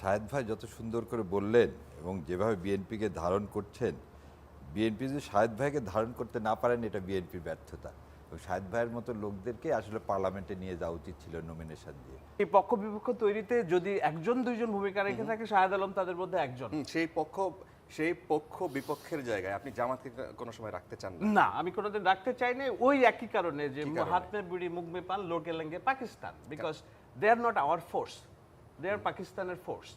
শাহেদ ভাই যত সুন্দর করে বললেন এবং যেভাবে বিএনপিকে ধারণ করছেন বিএনপি যদি শাহেদ ভাইকে ধারণ করতে না পারেন এটা বিএনপির ব্যর্থতা। এবং শাহেদ ভাইয়ের মতো লোকদেরকে আসলে পার্লামেন্টে নিয়ে যাওয়া উচিত ছিল নমিনেশন দিয়ে। এই পক্ষ বিপক্ষ তৈরিতে যদি একজন দুইজন ভূমিকা রেখে থাকে শাহেদ আলম তাদের মধ্যে একজন। সেই পক্ষ সেই পক্ষ বিপক্ষের জায়গায় আপনি জামাতকে কোনো সময় রাখতে চান না? না আমি কোনোদিন রাখতে চাই না ওই একই কারণে যে? হাত মে বিড়ি মুখ মে পান লোক এলেঙ্গে Pakistan. Because they are not our force they are পাকিস্তানের ফোর্স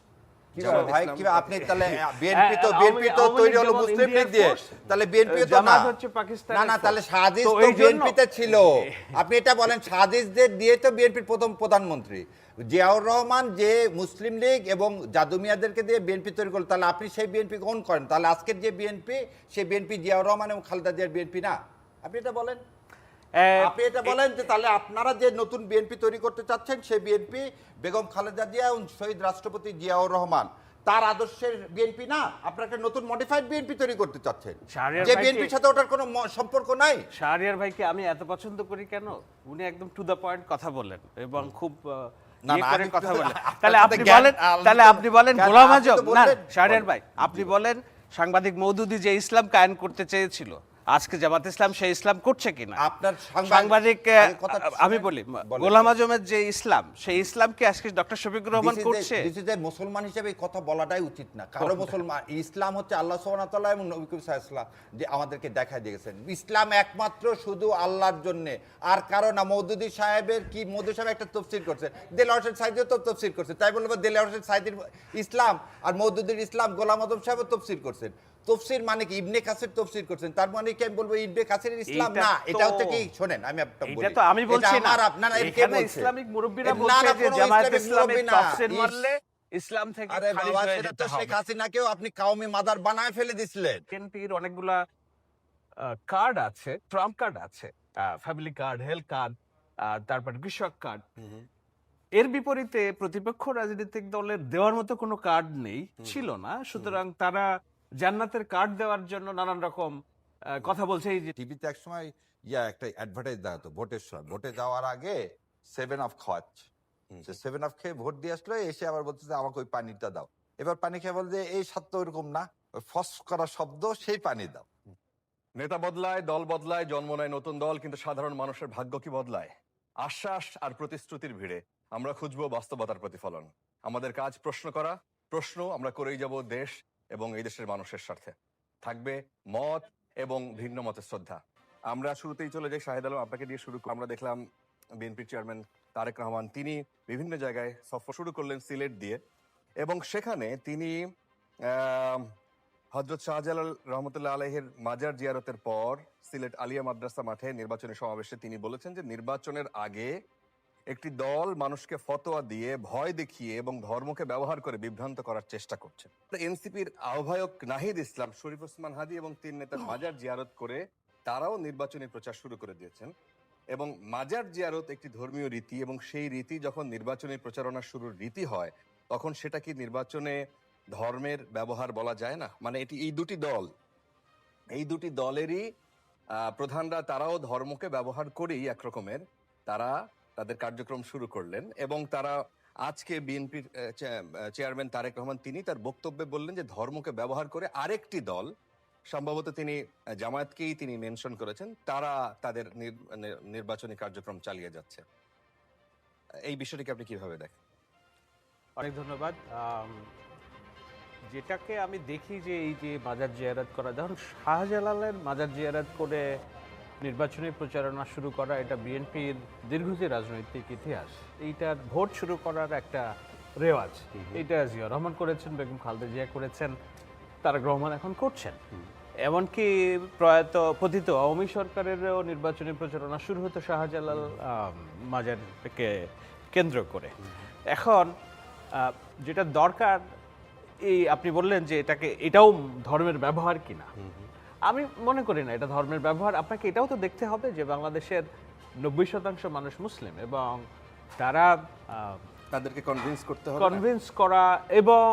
আপনি তাহলে বিএনপি তো বিএনপি তো তৈরি হলো মুসলিম লীগ দিয়ে। তাহলে বিএনপি তো না। জামাত হচ্ছে পাকিস্তানের না না তাহলে সাদিস তো তো এই জন্য- বিএনপিতে ছিল। আপনি এটা বলেন সাদিসদের দিয়ে তো বিএনপির প্রথম প্রধানমন্ত্রী। জিয়াউর রহমান যে মুসলিম লীগ এবং জাদু মিয়াদেরকে দিয়ে বিএনপি তৈরি করল তাহলে আপনি সেই বিএনপি গ্রহণ করেন। তাহলে আজকের যে বিএনপি সেই বিএনপি জিয়াউর রহমান এবং খালেদা জিয়ার বিএনপি না। আপনি এটা বলেন। আপনি এটা বলেন যে তাহলে আপনারা যে নতুন বিএনপি তৈরি করতে চাচ্ছেন সেই বিএনপি বেগম খালেদা জিয়া এবং শহীদ রাষ্ট্রপতি জিয়াউর রহমান তার আদর্শের বিএনপি না আপনারা একটা নতুন মডিফাইড বিএনপি তৈরি করতে চাচ্ছেন। যে বিএনপির সাথে ওটার কোনো সম্পর্ক নাই। শাহরিয়ার ভাইকে আমি এত পছন্দ করি কেন? উনি একদম টু দ্য পয়েন্ট কথা বলেন এবং খুব ইয়ে কথা বলেন। তাহলে আপনি বলেন তাহলে আপনি বলেন কেন গোলাম আজম। না শাহরিয়ার ভাই আপনি বলেন সাংবাদিক মৌদুদি যে ইসলাম কায়েম করতে চেয়েছিল আজকে জামাত ইসলাম সেই ইসলাম করছে কিনা? আপনার সাংবাদিক- আমি বলি গোলাম আজমের যে ইসলাম সেই ইসলামকে আজকে ডক্টর শফিকুর রহমান করছে? a মুসলমান হিসেবে এই কথা বলাটাই উচিত না। কারও মুসলমান ইসলাম হচ্ছে আল্লাহ সুবহানাহু ওয়া তাআলা এবং নবী করিম ওয়াসাল্লাম যে আমাদেরকে দেখাই দিয়েছেন। ইসলাম একমাত্র শুধু আল্লাহর জন্য। আর কারও না মৌদুদি সাহেবের কি মৌদুদি সাহেব একটা তফসির করছে। দেলাওয়ার হোসেন সাইদিও তো তফসির করছে। তাই বলব দেলাওয়ার হোসেন সাইদির ইসলাম আর মৌদুদির ইসলাম গোলাম আদম সাহেবও তফসির করছেন। তফসির মানে কি? ইবনে কাসির তফসির করছেন। তার মানে কি আমি বলব ইবনে কাসিরের ইসলাম? না এটা হচ্ছে কি? শোনেন আমি একটা এটা তো আমি বলছি না। আমার আপনার এটা কে এখানে বলছে? ইসলামিক মুরব্বীরা বলছে যে জামায়াত ইসলামিক না। তফসির মারলে ইসলাম থেকে আরে বাবা সেটা তো। শেখ হাসিনাকেও আপনি কাউমি মাদার বানায় ফেলে দিছিলেন। বিএনপির অনেকগুলা কার্ড আছে ট্রাম্প কার্ড আছে ফ্যামিলি কার্ড হেলথ কার্ড তারপর কৃষক কার্ড এর বিপরীতে প্রতিপক্ষ রাজনৈতিক দলের দেওয়ার মতো কোনো কার্ড নেই ছিল না। সুতরাং তারা জান্নাতের কার্ড দেওয়ার জন্য নানান রকম কথা বলছে এই যে টিভিতে এক সময় ইয়া একটা অ্যাডভার্টাইজ দেখাতো ভোটের সময়। ভোটে যাওয়ার আগে সেভেন আপ খাওয়াচ্ছে সে সেভেন আপ খেয়ে ভোট দিয়ে আসলো এসে আবার বলছে যে আমাকে ওই পানিটা দাও। এবার পানি খেয়ে বলছে এই স্বাদ তো ওরকম না। ওই ফস করা শব্দ সেই পানি দাও। নেতা বদলায় দল বদলায় জন্ম নেয় নতুন দল কিন্তু সাধারণ মানুষের ভাগ্য কি বদলায়? আশ্বাস আর প্রতিশ্রুতির ভিড়ে আমরা খুঁজবো বাস্তবতার প্রতিফলন। আমাদের কাজ প্রশ্ন করা প্রশ্ন আমরা করেই যাব দেশ এবং এই দেশের মানুষের স্বার্থে থাকবে মত এবং ভিন্ন মতের শ্রদ্ধা আমরা শুরুতেই চলে যাই, শাহেদ আলম আপনাকে দিয়ে শুরু। আমরা দেখলাম বিএনপির চেয়ারম্যান তারেক রহমান, তিনি বিভিন্ন জায়গায় সফর শুরু করলেন সিলেট দিয়ে এবং সেখানে তিনি হজরত শাহজালাল রহমতুল্লাহ আলহের মাজার জিয়ারতের পর সিলেট আলিয়া মাদ্রাসা মাঠে নির্বাচনী সমাবেশে তিনি বলেছেন যে নির্বাচনের আগে একটি দল মানুষকে ফতোয়া দিয়ে, ভয় দেখিয়ে এবং ধর্মকে ব্যবহার করে বিভ্রান্ত করার চেষ্টা করছে এনসিপির আহ্বায়ক নাহিদ ইসলাম, শরীফ ওসমান হাদি এবং তিন নেতার মাজার জিয়ারত করে তারাও নির্বাচনী প্রচার শুরু করে দিয়েছেন এবং মাজার জিয়ারত একটি ধর্মীয় রীতি এবং সেই রীতি যখন নির্বাচনী প্রচারণা শুরুর রীতি হয়, তখন সেটা কি নির্বাচনে ধর্মের ব্যবহার বলা যায় না? মানে এটি, এই দুটি দল, এই দুটি দলেরই প্রধানরা তারাও ধর্মকে ব্যবহার করেই একরকমের, তারা তাদের কার্যক্রম শুরু করলেন এবং তারা আজকে বিএনপির চেয়ারম্যান তারেক রহমান তিনি তার বক্তব্যে বললেন যে ধর্মকে ব্যবহার করে আরেকটি দল, সম্ভবত তিনি জামায়াতকেই তিনি মেনশন করেছেন, তারা তাদের নির্বাচনী কার্যক্রম চালিয়ে যাচ্ছে। এই বিষয়টিকে আপনি কীভাবে দেখেন? অনেক ধন্যবাদ। যেটাকে আমি দেখি যে এই যে মাজার জিয়ারাত করা যখন শাহজালালের মাজার জিয়ারাত করে নির্বাচনী প্রচারণা শুরু করা এটা বিএনপির দীর্ঘদিন রাজনৈতিক ইতিহাস। এইটার ভোট শুরু করার একটা রেওয়াজ। এটা জিয়া রহমান করেছেন বেগম খালেদা জিয়া করেছেন তারেক রহমান এখন করছেন। এমনকি প্রয়াত পতিত আওয়ামী সরকারেরও নির্বাচনী প্রচারণা শুরু হতো শাহজালাল মাজারকে কেন্দ্র করে। এখন যেটা দরকার এই আপনি বললেন যে এটাকে এটাও ধর্মের ব্যবহার কিনা। আমি মনে করি না এটা ধর্মের ব্যবহার। আপনাকে এটাও তো দেখতে হবে যে বাংলাদেশের নব্বই শতাংশ মানুষ মুসলিম এবং তারা তাদেরকে কনভিন্স করতে হবে কনভিন্স করা এবং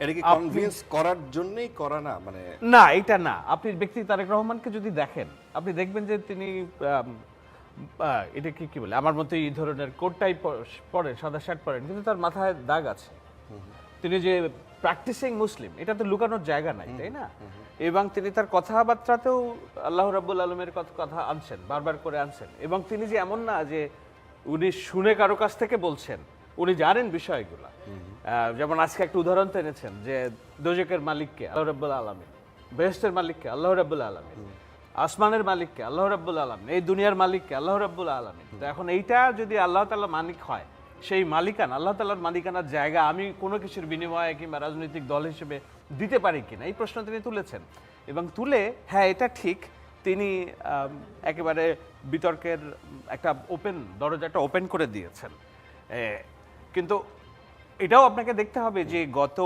এটা কি আপনি- কনভিন্স করার জন্যই করা না মানে না এটা না। আপনি ব্যক্তি তারেক রহমানকে যদি দেখেন আপনি দেখবেন যে তিনি এটা কি কি বলে আমার মতো এই ধরনের কোটটাই পরেন সাদা শার্ট পরেন কিন্তু তার মাথায় দাগ আছে। তিনি যে প্র্যাকটিসিং মুসলিম এটা তো লুকানোর জায়গা নাই তাই না? এবং তিনি তার কথাবার্তাতেও আল্লাহ রাব্বুল আলমের কথা আনছেন বারবার করে আনছেন। এবং তিনি যে এমন না যে উনি শুনে কারও কাছ থেকে বলছেন উনি জানেন বিষয়গুলো। যেমন আজকে একটা উদাহরণ এনেছেন যে দোজকের মালিককে আল্লাহ রাব্বুল আলমিন বেহেস্টের মালিককে আল্লাহ রাব্বুল আলমিন আসমানের মালিককে আল্লাহ রাব্বুল আলমিন এই দুনিয়ার মালিককে আল্লাহ রাব্বুল আলমিন। তো এখন এইটা যদি আল্লাহ তাআলা মালিক হয় সেই মালিকানা, আল্লাহ তাআলার মালিকানার জায়গা আমি কোনো কিছুর বিনিময়ে কিংবা রাজনৈতিক দল হিসেবে দিতে পারি কিনা, এই প্রশ্ন তিনি তুলেছেন। এবং তুলে হ্যাঁ এটা ঠিক, তিনি একেবারে বিতর্কের একটা ওপেন দরজাটা ওপেন করে দিয়েছেন। কিন্তু এটাও আপনাকে দেখতে হবে যে গত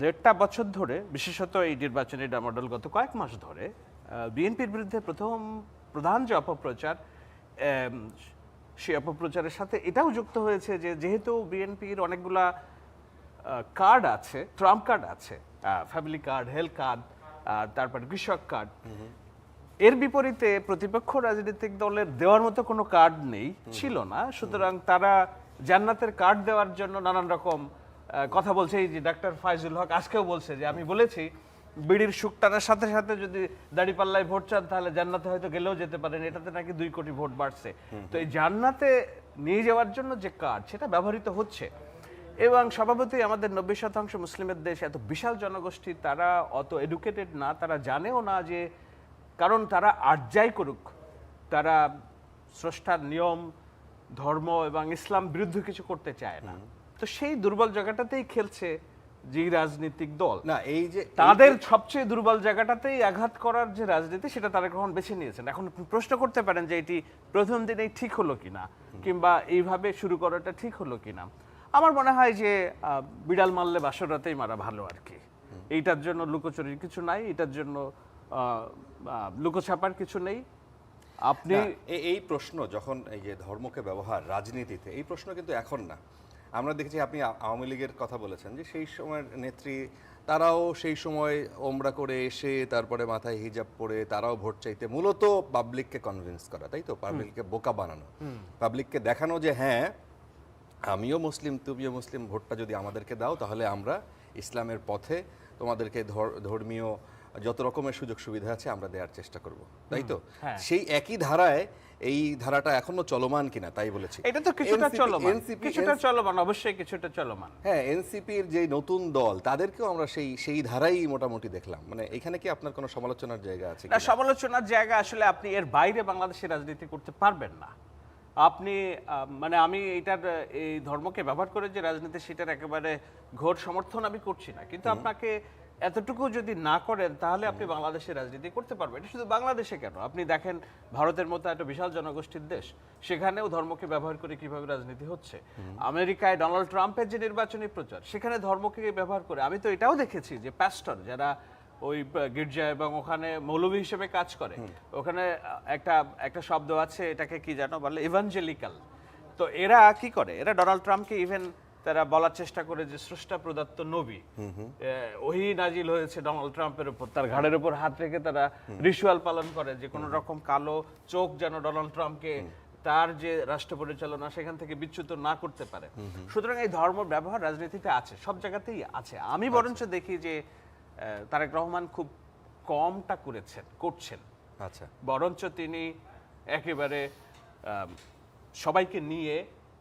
দেড়টা বছর ধরে, বিশেষত এই নির্বাচনী ডামাডল গত কয়েক মাস ধরে বিএনপির বিরুদ্ধে প্রথম প্রধান যে অপপ্রচার সেই অপপ্রচারের সাথে এটাও যুক্ত হয়েছে যে যেহেতু বিএনপির অনেকগুলা কার্ড আছে ট্রাম্প কার্ড আছে ফ্যামিলি কার্ড হেলথ কার্ড তারপর কৃষক কার্ড এর বিপরীতে প্রতিপক্ষ রাজনৈতিক দলের দেওয়ার মতো কোনো কার্ড নেই, ছিল না। সুতরাং তারা জান্নাতের কার্ড দেওয়ার জন্য নানান রকম কথা বলছে। এই যে ডাক্তার ফাইজুল হক আজকেও বলছে যে, আমি বলেছি বিড়ির সুখ টানার সাথে সাথে যদি দাড়িপাল্লায় ভোট চান তাহলে জান্নাতে হয়তো গেলেও যেতে পারেন। এটাতে নাকি দুই কোটি ভোট বাড়ছে। তো এই জান্নাতে নিয়ে যাওয়ার জন্য যে কার্ড সেটা ব্যবহৃত হচ্ছে। এবং স্বভাবতই আমাদের নব্বই শতাংশ মুসলিমের দেশ এত বিশাল জনগোষ্ঠী তারা অত এডুকেটেড না তারা জানেও না যে কারণ তারা আর যাই করুক। তারা স্রষ্টার নিয়ম ধর্ম এবং ইসলাম বিরুদ্ধে কিছু করতে চায় না। তো সেই দুর্বল জায়গাটাতেই খেলছে যে রাজনৈতিক দল। না এই যে তাদের সবচেয়ে দুর্বল জায়গাটাতেই আঘাত করার যে রাজনীতি সেটা তারা গ্রহণ বেছে নিয়েছেন? এখন প্রশ্ন করতে পারেন যে এটি প্রথম দিনেই ঠিক হলো কিনা কিংবা এইভাবে শুরু করাটা ঠিক হলো কিনা। আমার মনে হয় যে বিড়াল মারলে বাসর রাতেই মারা ভালো আর কি। এইটার জন্য লুকোচুরির কিছু নাই এটার জন্য লুকোছাপার কিছু নেই। আপনি এই প্রশ্ন যখন এই যে ধর্মকে ব্যবহার রাজনীতিতে এই প্রশ্ন কিন্তু এখন না। আমরা দেখেছি আপনি আওয়ামী লীগের কথা বলেছেন যে সেই সময়ের নেত্রী তারাও সেই সময় ওমরা করে এসে তারপরে মাথায় হিজাব পরে তারাও ভোট চাইতে মূলত পাবলিককে কনভিন্স করা তাই তো? পাবলিককে বোকা বানানো। পাবলিককে দেখানো যে হ্যাঁ আমিও মুসলিম তুমিও মুসলিম ভোটটা যদি আমাদেরকে দাও তাহলে আমরা ইসলামের পথে তোমাদেরকে ধর- ধর্মীয় যত রকমের সুযোগ সুবিধা আছে আমরা দেওয়ার চেষ্টা করব তাই তো? হ্যাঁ। সেই একই ধারায় এই ধারাটা এখনও চলমান কিনা তাই বলেছি। এটা তো কিছুটা চলমান। কিছুটা চলমান অবশ্যই কিছুটা চলমান। হ্যাঁ এনসিপির যে নতুন দল তাদেরকেও আমরা সেই সেই ধারাই মোটামুটি দেখলাম। মানে এখানে কি আপনার কোনো সমালোচনার জায়গা আছে না সমালোচনার জায়গা আসলে আপনি এর বাইরে বাংলাদেশের রাজনীতি করতে পারবেন না। আপনি মানে আমি এটার এই ধর্মকে ব্যবহার করে যে রাজনীতি সেটার একেবারে ঘোর সমর্থন আমি করছি না। কিন্তু আপনাকে এতটুকু যদি না করেন তাহলে আপনি বাংলাদেশের রাজনীতি করতে পারবেন। এটা শুধু বাংলাদেশে কেন? আপনি দেখেন ভারতের মতো একটা বিশাল জনগোষ্ঠীর দেশ সেখানেও ধর্মকে ব্যবহার করে কীভাবে রাজনীতি হচ্ছে। আমেরিকায় ডোনাল্ড ট্রাম্পের যে নির্বাচনী প্রচার সেখানে ধর্মকে ব্যবহার করে আমি তো এটাও দেখেছি যে প্যাস্টর যারা ওই গির্জা এবং ওখানে মৌলভী হিসেবে কাজ করে ওখানে একটা একটা শব্দ আছে এটাকে কি জানো বলে ইভাঞ্জেলিক্যাল তো এরা কি করে? এরা ডোনাল্ড ট্রাম্পকে ইভেন তারা বলার চেষ্টা করে যে স্রষ্টা প্রদত্ত নবী ওহি নাজিল হয়েছে ডোনাল্ড ট্রাম্পের উপর তার ঘাড়ের উপর হাত রেখে তারা রিচুয়াল পালন করে যে কোনো রকম কালো চোখ যেন ডোনাল্ড ট্রাম্পকে তার যে রাষ্ট্র পরিচালনা সেখান থেকে বিচ্যুত না করতে পারে। সুতরাং এই ধর্ম ব্যবহার রাজনীতিতে আছে সব জায়গাতেই আছে। আমি বরঞ্চ দেখি যে তারেক রহমান খুব কমটা করেছেন করছেন। আচ্ছা। বরঞ্চ তিনি একেবারে সবাইকে নিয়ে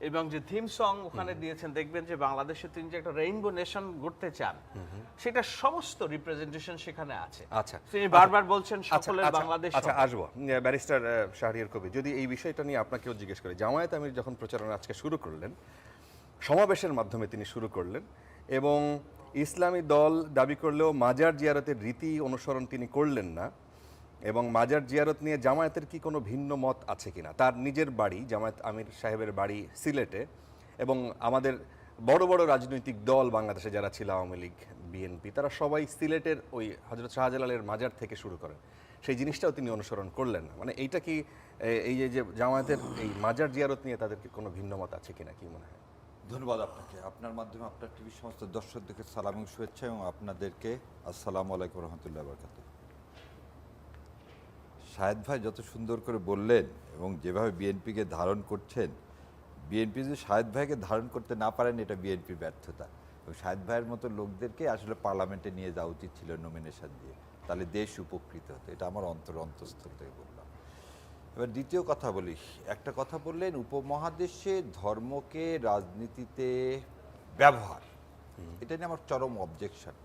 এবং যে থিম সং ওখানে দিয়েছেন দেখবেন যে বাংলাদেশে তিনি যে একটা রেইনবো নেশন গড়তে চান সেটা সমস্ত রিপ্রেজেন্টেশন সেখানে আছে। আচ্ছা। তিনি বারবার বলছেন আচ্ছা, সকলের আচ্ছা, বাংলাদেশ আচ্ছা আসব। ব্যারিস্টার শাহরিয়ার কবি যদি এই বিষয়টা নিয়ে আপনাকেও জিজ্ঞেস করি জামায়াত আমির যখন প্রচারণা আজকে শুরু করলেন সমাবেশের মাধ্যমে তিনি শুরু করলেন এবং ইসলামী দল দাবি করলেও মাজার জিয়ারতের রীতি অনুসরণ তিনি করলেন না এবং মাজার জিয়ারত নিয়ে জামায়াতের কি কোনো ভিন্ন মত আছে কিনা? তার নিজের বাড়ি, জামায়াত আমির সাহেবের বাড়ি সিলেটে এবং আমাদের বড় বড় রাজনৈতিক দল বাংলাদেশে যারা ছিল, আওয়ামী লীগ, বিএনপি, তারা সবাই সিলেটের ওই হজরত শাহজালালের মাজার থেকে শুরু করেন সেই জিনিসটাও তিনি অনুসরণ করলেন না। মানে এইটা কি এই যে জামায়াতের এই মাজার জিয়ারত নিয়ে তাদের কি কোনো ভিন্ন মত আছে কিনা কি মনে হয়? ধন্যবাদ আপনাকে। আপনার মাধ্যমে আপনার টিভির সমস্ত দর্শকদেরকে সালাম শুভেচ্ছা এবং আপনাদেরকে আসসালামু আলাইকুম রহমতুল্লাহ বরকাত শাহেদ ভাই যত সুন্দর করে বললেন এবং যেভাবে বিএনপিকে ধারণ করছেন, বিএনপি যদি শাহেদ ভাইকে ধারণ করতে না পারেন, এটা বিএনপির ব্যর্থতা। এবং শাহেদ ভাইয়ের মতো লোকদেরকে আসলে পার্লামেন্টে নিয়ে যাওয়া উচিত ছিল নমিনেশন দিয়ে। তাহলে দেশ উপকৃত হতো। এটা আমার অন্তর অন্তঃস্থল থেকে বললাম। এবার দ্বিতীয় কথা বলি। একটা কথা বললেন, উপমহাদেশে ধর্মকে রাজনীতিতে ব্যবহার, এটা নিয়ে আমার চরম অবজেকশন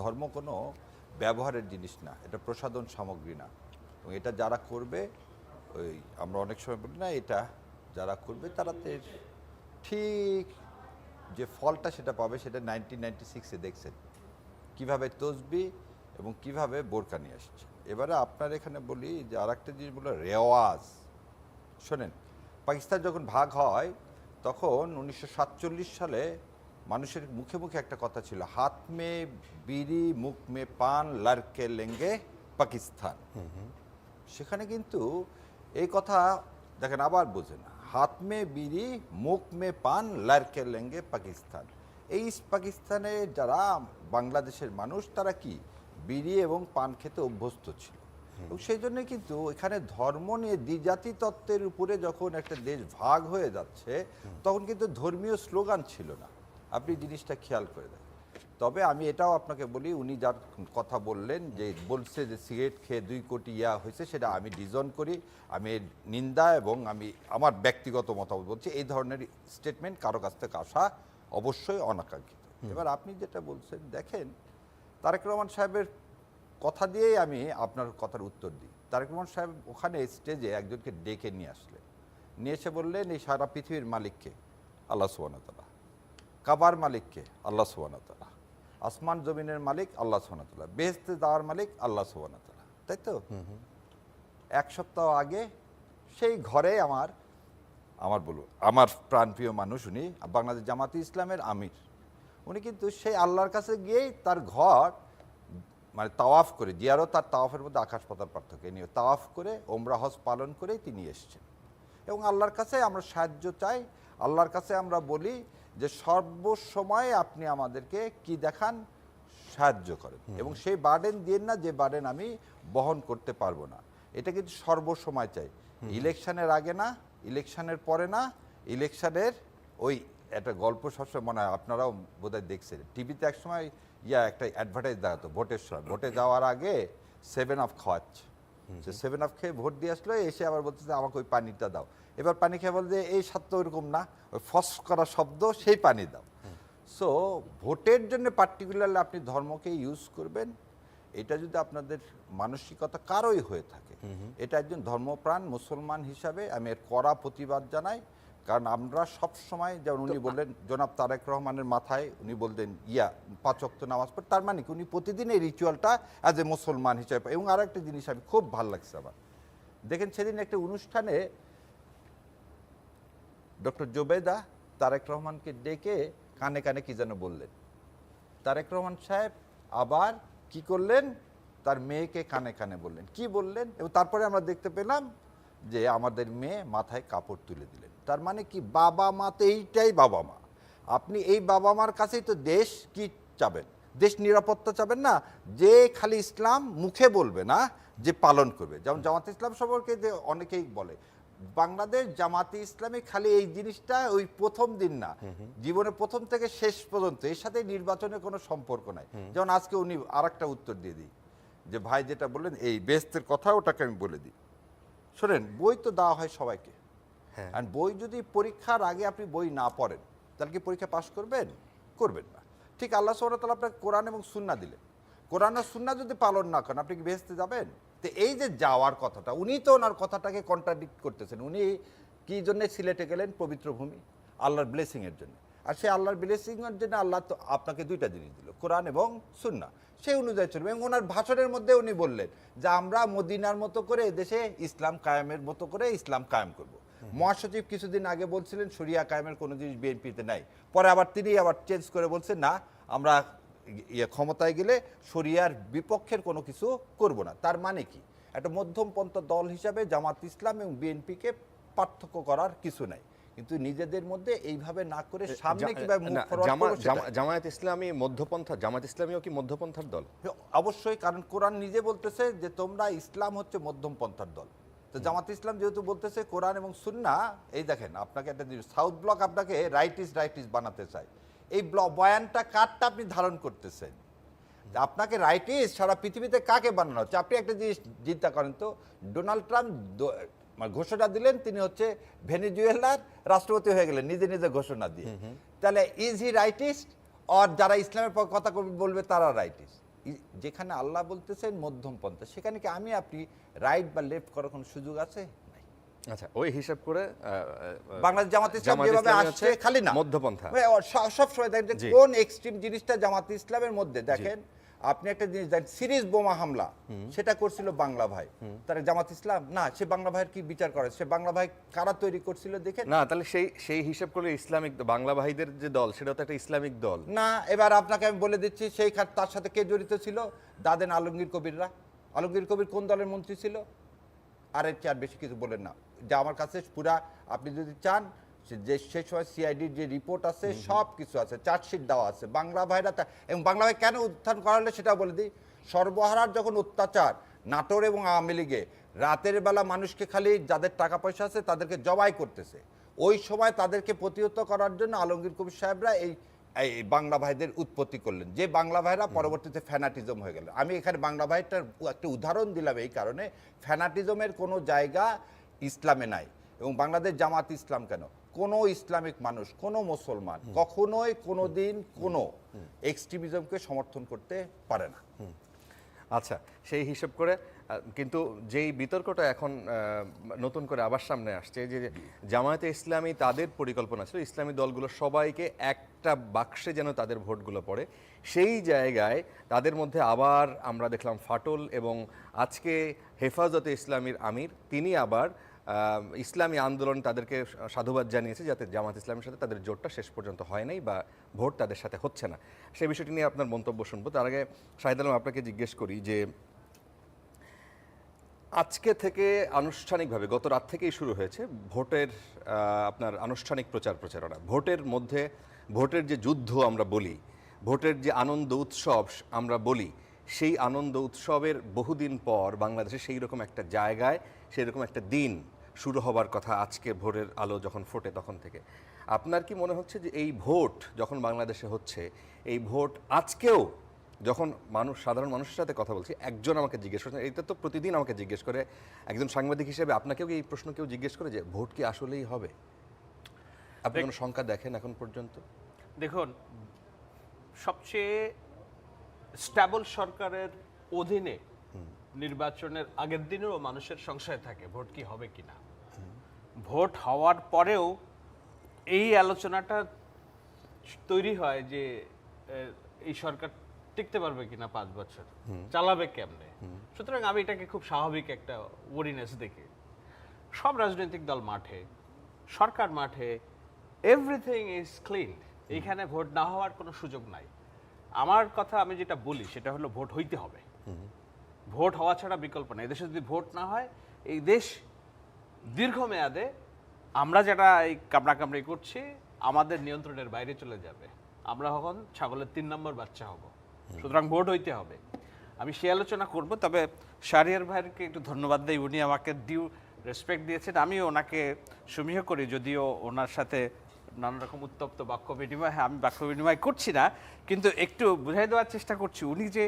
ধর্ম কোনো ব্যবহারের জিনিস না, এটা প্রসাধন সামগ্রী না। এবং এটা যারা করবে, ওই আমরা অনেক সময় বলি, না, এটা যারা করবে তারা তো ঠিক যে ফলটা সেটা পাবে সেটা নাইনটিন নাইনটি সিক্সে দেখছেন। কীভাবে তসবি এবং কীভাবে বোরকা নিয়ে আসছে। এবারে আপনার এখানে বলি যে আর একটা জিনিস বলল রেওয়াজ। শোনেন, পাকিস্তান যখন ভাগ হয়, তখন উনিশশো সাতচল্লিশ সালে মানুষের মুখে মুখে একটা কথা ছিল, হাত মে বিড়ি, মুখ মে পান লারকে লেঙ্গে পাকিস্তান। সেখানে কিন্তু এই কথা দেখেন আবার বোঝেন হাত মে বিড়ি মুখ মে পান লারকে লেঙ্গে পাকিস্তান। এই পাকিস্তানে যারা বাংলাদেশের মানুষ তারা কি বিড়ি এবং পান খেতে অভ্যস্ত ছিল? এবং সেই জন্য কিন্তু এখানে ধর্ম নিয়ে দ্বিজাতি তত্ত্বের উপরে যখন একটা দেশ ভাগ হয়ে যাচ্ছে তখন কিন্তু ধর্মীয় স্লোগান ছিল না। আপনি জিনিসটা খেয়াল করে দেখেন। তবে আমি এটাও আপনাকে বলি উনি যার কথা বললেন যে বলছে যে সিগারেট খেয়ে দুই কোটি ইয়া হয়েছে সেটা আমি ডিজন করি আমি নিন্দা এবং আমি আমার ব্যক্তিগত মতামত বলছি এই ধরনের স্টেটমেন্ট কারও কাছ থেকে আসা অবশ্যই অনাকাঙ্ক্ষিত। এবার আপনি যেটা বলছেন দেখেন তারেক রহমান সাহেবের কথা দিয়েই আমি আপনার কথার উত্তর দিই। তারেক রহমান সাহেব ওখানে স্টেজে একজনকে ডেকে নিয়ে আসলেন। নিয়ে এসে বললেন এই সারা পৃথিবীর মালিককে আল্লাহ সুবানতালা কাবার মালিককে আল্লাহ সুবানতালা আসমান জমিনের মালিক আল্লাহ সুবানতালা বেহেস্তে দেওয়ার মালিক আল্লাহ সুবানতালা তাই তো? এক সপ্তাহ আগে সেই ঘরে আমার আমার বলব আমার প্রাণপ্রিয় মানুষ উনি বাংলাদেশ জামাতি ইসলামের আমির। উনি কিন্তু সেই আল্লাহর কাছে গিয়েই তার ঘর মানে তাওয়াফ করে জিয়ারও তার তাওয়াফের মধ্যে আকাশ পাতার পার্থক্য। নিয়ে তাওয়াফ করে ওমরা হজ পালন করেই তিনি এসছেন। এবং আল্লাহর কাছে আমরা সাহায্য চাই আল্লাহর কাছে আমরা বলি যে সর্বসময় আপনি আমাদেরকে কি দেখান? সাহায্য করেন। এবং সেই বার্ডেন দিয়ে না যে বার্ডেন আমি বহন করতে পারব না। এটা কিন্তু সর্বসময় চাই। ইলেকশনের আগে না ইলেকশনের পরে না ইলেকশনের ওই একটা গল্প সবসময় মনে হয় আপনারাও বোধহয় দেখছেন। টিভিতে একসময় ইয়া একটা অ্যাডভার্টাইজ দেখাতো ভোটের সময়। ভোটে যাওয়ার আগে সেভেন অফ খাওয়াচ্ছে সে সেভেন আপ খেয়ে ভোট দিয়ে আসলো এসে আবার বলতেছে আমাকে ওই পানিটা দাও। এবার পানি খেয়ে বলে যে এই স্বাদ তো ওইরকম না। ওই ফস করা শব্দ সেই পানি দাও। সো ভোটের জন্য পার্টিকুলারলি আপনি ধর্মকে ইউজ করবেন। এটা যদি আপনাদের মানসিকতা কারোই হয়ে থাকে এটা একজন ধর্মপ্রাণ মুসলমান হিসাবে আমি এর কড়া প্রতিবাদ জানাই। কারণ আমরা সব সময় যেমন উনি বললেন জনাব তারেক রহমানের মাথায় উনি বলতেন ইয়া পাঁচ ওয়াক্ত নামাজ পড়ে তার মানে কি উনি প্রতিদিন এই রিচুয়ালটা অ্যাজ এ মুসলমান হিসাবে এবং আর একটা জিনিস আমি খুব ভালো লাগছে আমার। দেখেন সেদিন একটা অনুষ্ঠানে ডক্টর জোবেদা তারেক রহমানকে ডেকে কানে কানে কি যেন বললেন। তারেক রহমান সাহেব আবার কি করলেন? তার মেয়েকে কানে কানে বললেন। কি বললেন? এবং তারপরে আমরা দেখতে পেলাম যে আমাদের মেয়ে মাথায় কাপড় তুলে দিলেন। তার মানে কি বাবা মা তো এইটাই বাবা মা। আপনি এই বাবা মার কাছেই তো দেশ কি চাবেন? দেশ নিরাপত্তা চাবেন না যে খালি ইসলাম মুখে বলবে না যে পালন করবে। যেমন জামাত ইসলাম সম্পর্কে যে অনেকেই বলে বাংলাদেশ জামাতি ইসলামী খালি এই জিনিসটা ওই প্রথম দিন না। জীবনের প্রথম থেকে শেষ পর্যন্ত এর সাথে নির্বাচনের কোনো সম্পর্ক নাই। যেমন আজকে উনি আর একটা উত্তর দিয়ে দিই। যে ভাই যেটা বললেন এই বেস্তের কথা ওটাকে আমি বলে দিই। শোনেন বই তো দেওয়া হয় সবাইকে। আর বই যদি পরীক্ষার আগে আপনি বই না পড়েন, তাহলে কি পরীক্ষা পাশ করবেন? করবেন না। ঠিক আল্লাহ তালা আপনাকে কোরআন এবং সুন্না দিলেন। কোরআন আর সুন্না যদি পালন না করেন, আপনি কি বেহেস্তে যাবেন? তো এই যে যাওয়ার কথাটা, উনি তো ওনার কথাটাকে কন্ট্রাডিক্ট করতেছেন। উনি কি জন্য সিলেটে গেলেন? পবিত্র ভূমি, আল্লাহর ব্লেসিং এর জন্য। আর সেই আল্লাহর ব্লেসিং এর জন্য আল্লাহ তো আপনাকে দুইটা জিনিস দিল, কোরআন এবং সুন্না সেই অনুযায়ী চলবে। এবং ওনার ভাষণের মধ্যে উনি বললেন যে, আমরা মদিনার মতো করে দেশে ইসলাম কায়েমের মতো করে ইসলাম কায়েম করব। মহাসচিব কিছুদিন আগে বলছিলেন শরিয়া কায়েমের কোনো জিনিস বিএনপিতে নাই। পরে আবার তিনি আবার চেঞ্জ করে বলছেন না আমরা ইয়ে ক্ষমতায় গেলে শরিয়ার বিপক্ষের কোনো কিছু করব না। তার মানে কি? একটা মধ্যমপন্থা দল হিসাবে জামাত ইসলাম এবং বিএনপিকে পার্থক্য করার কিছু নাই। কিন্তু নিজেদের মধ্যে এইভাবে না করে সামনে কীভাবে মুখ জামায়াত ইসলামী মধ্যপন্থা জামাত ইসলামীও কি মধ্যপন্থার দল? অবশ্যই কারণ কোরআন নিজে বলতেছে যে তোমরা ইসলাম হচ্ছে মধ্যম পন্থার দল। তো জামাত ইসলাম যেহেতু বলতেছে কোরআন এবং সুন্না এই দেখেন আপনাকে একটা জিনিস সাউথ ব্লক আপনাকে রাইট ইস রাইট ইস বানাতে চায়। এই বয়ানটা কারটা আপনি ধারণ করতেছেন। আপনাকে রাইটিস্ট সারা পৃথিবীতে কাকে বানানো হচ্ছে? আপনি একটা জিনিস চিন্তা করেন তো ডোনাল্ড ট্রাম্প মানে ঘোষণা দিলেন তিনি হচ্ছে ভেনিজুয়েলার রাষ্ট্রপতি হয়ে গেলেন নিজে নিজে ঘোষণা দিয়ে। তাহলে ইজ হি রাইটিস্ট আর যারা ইসলামের কথা বলবে তারা রাইটিস্ট যেখানে আল্লাহ বলতেছেন মধ্যম পন্থা সেখানে কি আমি আপনি রাইট বা লেফট করার কোনো সুযোগ আছে? আচ্ছা ওই হিসাব করে বাংলাদেশ জামাত ইসলাম যেভাবে আসছে খালি না। মধ্যপন্থা। সব সময় দেখেন কোন এক্সট্রিম জিনিসটা জামাত ইসলামের মধ্যে দেখেন আপনি একটা জিনিস দেখেন সিরিজ বোমা হামলা সেটা করছিল বাংলা ভাই। তারা জামাত ইসলাম না সে বাংলা ভাইয়ের কি বিচার করে? সে বাংলা ভাই কারা তৈরি করছিল দেখে? না তাহলে সেই সেই হিসাব করলে ইসলামিক বাংলা ভাইদের যে দল সেটা তো একটা ইসলামিক দল। না এবার আপনাকে আমি বলে দিচ্ছি সেই তার সাথে কে জড়িত ছিল? দাদেন আলমগীর কবিররা। আলমগীর কবির কোন দলের মন্ত্রী ছিল? আর এর চেয়ে আর বেশি কিছু বলেন না। যে আমার কাছে পুরা আপনি যদি চান যে সেই সময় সিআইডির যে রিপোর্ট আছে সব কিছু আছে চার্জশিট দেওয়া আছে। বাংলা ভাইরা এবং বাংলা ভাই কেন উত্থান করা হলে সেটা বলে দিই। সর্বহারার যখন অত্যাচার নাটোর এবং আওয়ামী লীগে রাতের বেলা মানুষকে খালি যাদের টাকা পয়সা আছে তাদেরকে জবাই করতেছে। ওই সময় তাদেরকে প্রতিহত করার জন্য আলমগীর কবির সাহেবরা এই এই বাংলা ভাইদের উৎপত্তি করলেন। যে বাংলা ভাইরা পরবর্তীতে ফ্যানাটিজম হয়ে গেল। আমি এখানে বাংলা ভাইটার একটা উদাহরণ দিলাম এই কারণে। ফ্যানাটিজমের কোনো জায়গা ইসলামে নাই। এবং বাংলাদেশ জামাত ইসলাম কেন? কোনো ইসলামিক মানুষ কোনো মুসলমান কখনোই কোনো দিন কোনো এক্সট্রিমিজমকে সমর্থন করতে পারে না। আচ্ছা সেই হিসাব করে কিন্তু যেই বিতর্কটা এখন নতুন করে আবার সামনে আসছে যে জামায়াতে ইসলামী তাদের পরিকল্পনা ছিল ইসলামী দলগুলো সবাইকে একটা বাক্সে যেন তাদের ভোটগুলো পড়ে সেই জায়গায় তাদের মধ্যে আবার আমরা দেখলাম ফাটল এবং আজকে হেফাজতে ইসলামীর আমির তিনি আবার ইসলামী আন্দোলন তাদেরকে সাধুবাদ জানিয়েছে যাতে জামাত ইসলামের সাথে তাদের জোটটা শেষ পর্যন্ত হয় নাই বা ভোট তাদের সাথে হচ্ছে না। সেই বিষয়টি নিয়ে আপনার মন্তব্য শুনব। তার আগে শাহিদ আলম, আপনাকে জিজ্ঞেস করি যে আজকে থেকে আনুষ্ঠানিকভাবে গত রাত থেকেই শুরু হয়েছে ভোটের আপনার আনুষ্ঠানিক প্রচার প্রচারণা। ভোটের মধ্যে ভোটের যে যুদ্ধ আমরা বলি, ভোটের যে আনন্দ উৎসব আমরা বলি, সেই আনন্দ উৎসবের বহুদিন পর বাংলাদেশে সেই রকম একটা জায়গায় সেই রকম একটা দিন শুরু হবার কথা আজকে ভোরের আলো যখন ফোটে তখন থেকে। আপনার কি মনে হচ্ছে যে এই ভোট যখন বাংলাদেশে হচ্ছে এই ভোট আজকেও যখন মানুষ সাধারণ মানুষের সাথে কথা বলছি একজন আমাকে জিজ্ঞেস করেছেন এটা তো প্রতিদিন আমাকে জিজ্ঞেস করে একজন সাংবাদিক হিসেবে আপনাকেও এই প্রশ্ন কেউ জিজ্ঞেস করে যে ভোট কি আসলেই হবে? আপনি কোনো সংখ্যা দেখেন এখন পর্যন্ত? দেখুন সবচেয়ে স্ট্যাবল সরকারের অধীনে নির্বাচনের আগের দিনেও মানুষের সংশয় থাকে ভোট কি হবে কিনা ভোট হওয়ার পরেও এই আলোচনাটা তৈরি হয় যে এই সরকার টিকতে পারবে কিনা পাঁচ বছর? চালাবে কেমনে? সুতরাং আমি এটাকে খুব স্বাভাবিক একটা ওরিনেস দেখি। সব রাজনৈতিক দল মাঠে সরকার মাঠে এভরিথিং ইজ ক্লিন এইখানে ভোট না হওয়ার কোনো সুযোগ নাই। আমার কথা আমি যেটা বলি সেটা হলো ভোট হইতে হবে। ভোট হওয়া ছাড়া বিকল্প নেই। এদেশে যদি ভোট না হয় এই দেশ দীর্ঘমেয়াদে আমরা যেটা এই কামড়াকামড়ি করছি আমাদের নিয়ন্ত্রণের বাইরে চলে যাবে। আমরা তখন ছাগলের তিন নম্বর বাচ্চা হব। সুতরাং ভোট হইতে হবে। আমি সে আলোচনা করব তবে শারিয়ার ভাইয়েরকে একটু ধন্যবাদ দিই। উনি আমাকে ডিউ রেসপেক্ট দিয়েছেন। আমি ওনাকে সমীহ করি যদিও ওনার সাথে নানা রকম উত্তপ্ত বাক্য বিনিময় হ্যাঁ আমি বাক্য বিনিময় করছি না কিন্তু একটু বুঝাই দেওয়ার চেষ্টা করছি। উনি যে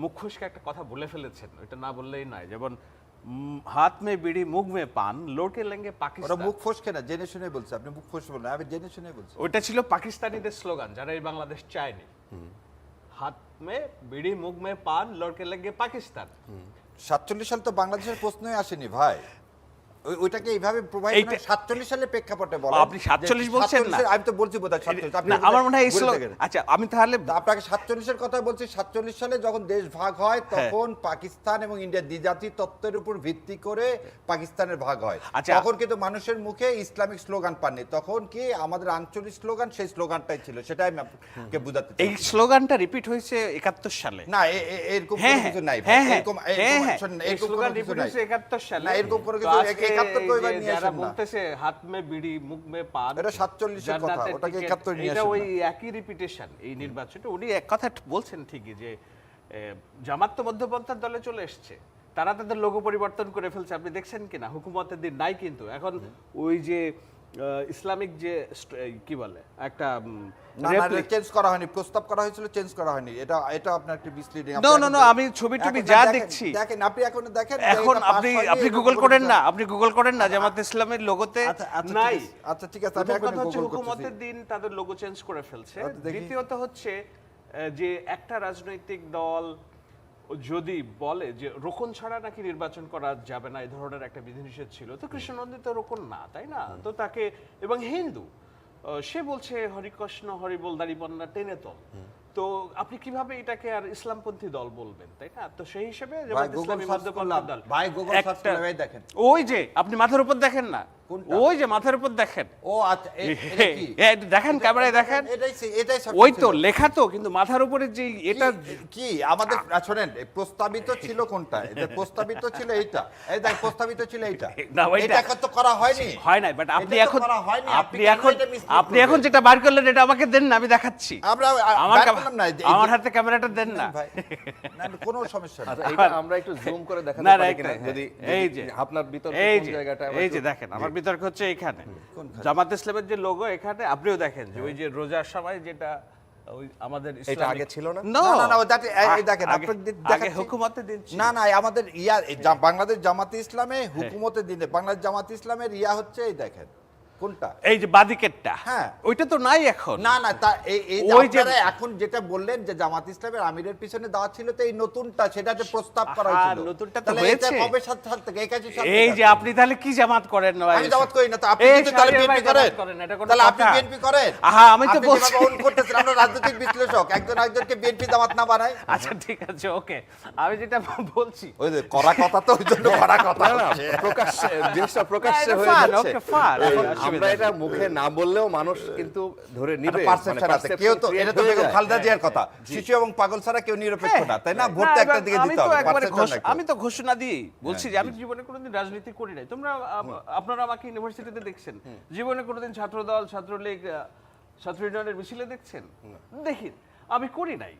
মুখ খুশকে একটা কথা বলে ফেলেছেন ওইটা না বললেই নয়। যেমন হাত মে বিড়ি মুখ মে পান লোটে লেঙ্গে পাকিস্তান। মুখ ফসকে না জেনে শুনে বলছে আপনি মুখ ফসকে বলেন আমি জেনে শুনে বলছি। ওইটা ছিল পাকিস্তানিদের স্লোগান যারা এই বাংলাদেশ চায়নি। হাত মে বিড়ি মুখ মে পান লোকে লেঙ্গে পাকিস্তান। সাতচল্লিশ সাল তো বাংলাদেশের প্রশ্নই আসেনি ভাই। ওইটাকে এইভাবে প্রোভাইড সালের প্রেক্ষাপটে আপনি 47 বলছেন না? আমি তো বলছি বোধহয় সাতচল্লিশ। আপনি আমার মনে হয় এই। আচ্ছা আমি তাহলে আপনাকে কথা বলছি সাতচল্লিশ সালে যখন দেশ ভাগ হয় হ্যাঁ। তখন পাকিস্তান এবং ইন্ডিয়া দ্বিজাতি তত্ত্বের উপর ভিত্তি করে পাকিস্তানের ভাগ হয়। আচ্ছা। তখন কিন্তু মানুষের মুখে ইসলামিক স্লোগান পাননি। তখন কি আমাদের আঞ্চলিক স্লোগান সেই স্লোগানটাই ছিল সেটাই আমি আপনাকে বুঝাতে এই স্লোগানটা রিপিট হয়েছে একাত্তর সালে। না এরকম কিছু নাই এরকম এরকম স্লোগান রিপিট। হয়েছে সালে। না, এরকম কোনো কিছু এক- আজকে একাত্তর এই তো এবার যে নিয়ে আসেন বলতেছে হাত মে বিড়ি মুখ মে পান এটা 47 এর কথা, ওটাকে 71 নিয়ে এটা ওই একই রিপিটেশন এই নির্বাচনটা। উনি এক কথা বলছেন ঠিকই যে এ, জামাত তো মধ্যপন্থার দলে চলে এসছে। তারা তাদের লোগো পরিবর্তন করে ফেলছে আপনি দেখছেন কিনা? হুকুমতের দিন নাই কিন্তু। এখন ওই যে ইসলামিক যে কি বলে একটা না না চেঞ্জ করা হয়নি প্রস্তাব করা হয়েছিল চেঞ্জ করা হয়নি। এটা এটা আপনার একটু মিসলিডিং no, no, আমি ছবি টবি যা দেখছি। দেখেন আপনি এখন দেখেন এখন আপনি আপনি গুগল করেন না আপনি গুগল করেন না জামাত ইসলামের লোগোতে আচ্ছা, আচ্ছা, নাই। আচ্ছা ঠিক আছে আমি এখন গুগল হুকুমতের দিন তাদের লোগো চেঞ্জ করে ফেলছে। আচ্ছা, দ্বিতীয়ত হচ্ছে যে একটা রাজনৈতিক দল যদি বলে যে রোকন ছাড়া নাকি নির্বাচন করা যাবে না এই ধরনের একটা বিধিনিষেধ ছিল তো কৃষ্ণনন্দিত রোকন না তাই না? তো তাকে এবং হিন্দু সে বলছে হরিকৃষ্ণ হরিবল দাড়িপন্না টেনে তল। তো আপনি কীভাবে এটাকে আর ইসলামপন্থী দল বলবেন তাই না? তো সেই হিসেবে ভাই ইসলামী সার্চ দল। ভাই গুগল সার্চ করে দেখেন। ওই যে আপনি মাথার উপর দেখেন না? ওই যে মাথার উপর দেখেন। ও আচ্ছা দেখেন ক্যামেরায় দেখেন। এটাই সে- এটাই সব ওই তো লেখা তো কিন্তু মাথার উপরে যে এটা কি- আমাদের শোনেন প্রস্তাবিত ছিল কোনটা? এটা প্রস্তাবিত ছিল এইটা। এই দেখ প্রস্তাবিত ছিল এইটা। না, এটা এখন তো করা হয়নি। হয় নাই বাট আপনি এখন আপনি এখন আপনি এখন যেটা বার করলেন এটা আমাকে দেন না আমি দেখাচ্ছি। আমরা আমার না, আমার হাতে ক্যামেরাটা দেন না। ভাই না, না, কোনো সমস্যা নেই। আচ্ছা এটা আমরা একটু জুম করে দেখাতে পারি কিনা? যদি এই যে আপনার বিতর্ক এই যে জায়গাটা এই যে দেখেন আমার বিতর্ক হচ্ছে এখানে। জামাত ইসলামের যে লোগো এখানে আপনিও দেখেন যে ওই যে রোজার সময় যেটা ওই আমাদের এটা আগে ছিল না? না, না, দেখেন, আগে- দিন না না আমাদের ইয়া বাংলাদেশ জামাতে ইসলামে হুকুমতের দিনে বাংলাদেশ জামাত ইসলামের ইয়া হচ্ছে এই দেখেন। কোনটা? এই যে বাদিকেরটা হ্যাঁ। ওইটা তো নাই এখন। না না তা এই এই ওই যে- এখন যেটা বললেন যে জামাত ইসলামের আমিরের পিছনে দেওয়া ছিল তো এই নতুনটা সেটাতে প্রস্তাব করা হয়েছিল। নতুনটা তো হয়েছে। কবে সাথে সাথে থেকে এই কাজে এই যে আপনি তাহলে কি জামাত করেন ভাই? আমি জামাত করি না তো আপনি কিন্তু তাহলে বিএনপি করেন। তাহলে আপনি বিএনপি করেন। আহা, আমি তো বলছি। own করতেছেন আমরা রাজনৈতিক বিশ্লেষক। একজন একজনকে বিএনপি জামাত না বানায়। আচ্ছা ঠিক আছে ওকে। আমি যেটা বলছি ওই যে করা কথা তো ওই জন্য করা কথা। না, না, প্রকাশ্যে জিনিসটা প্রকাশ্যে হয়ে যাচ্ছে। আমরা এটা মুখে না বললেও মানুষ কিন্তু ধরে নিবে। মানে পারসেপশন আছে। কেউ তো এটা তো বেগম খালেদা জিয়ার কথা। শিশু এবং পাগল ছাড়া কেউ নিরপেক্ষ না। তাই না? ভোটটা একটা দিকে হ্যাঁ, আমি দিতে তো হবে। আমি তো ঘোষণা দিই। বলছি যে আমি জীবনে কোনোদিন রাজনীতি করি নাই। তোমরা আপনারা আমাকে ইউনিভার্সিটিতে দেখছেন। জীবনে কোনোদিন ছাত্র দল ছাত্রলীগ ছাত্র ইউনিয়নের মিছিলে দেখছেন? দেখি। আমি করি নাই।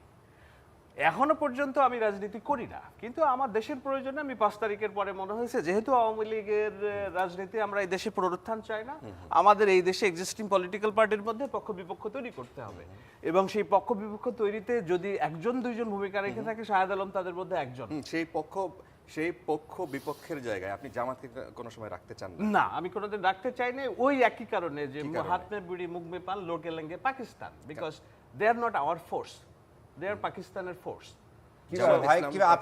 এখনও পর্যন্ত আমি রাজনীতি করি না। কিন্তু আমার দেশের প্রয়োজনে আমি পাঁচ তারিখের পরে মনে হয়েছে যেহেতু আওয়ামী লীগের রাজনীতি আমরা এই দেশে পুনরুত্থান চাই না আমাদের এই দেশে এক্সিস্টিং পলিটিক্যাল পার্টির মধ্যে পক্ষ বিপক্ষ তৈরি করতে হবে। এবং সেই পক্ষ বিপক্ষ তৈরিতে যদি একজন দুইজন ভূমিকা রেখে থাকে শাহেদ আলম তাদের মধ্যে একজন। সেই পক্ষ সেই পক্ষ বিপক্ষের জায়গায় আপনি জামাতকে কোনো সময় রাখতে চান না? আমি কোনোদিন রাখতে চাই না ওই একই কারণে যে হাত মে বিড়ি মুখ মে পান লোকে লেঙ্গে Pakistan. Because they are not our force they are পাকিস্তানের ফোর্স কীভাবে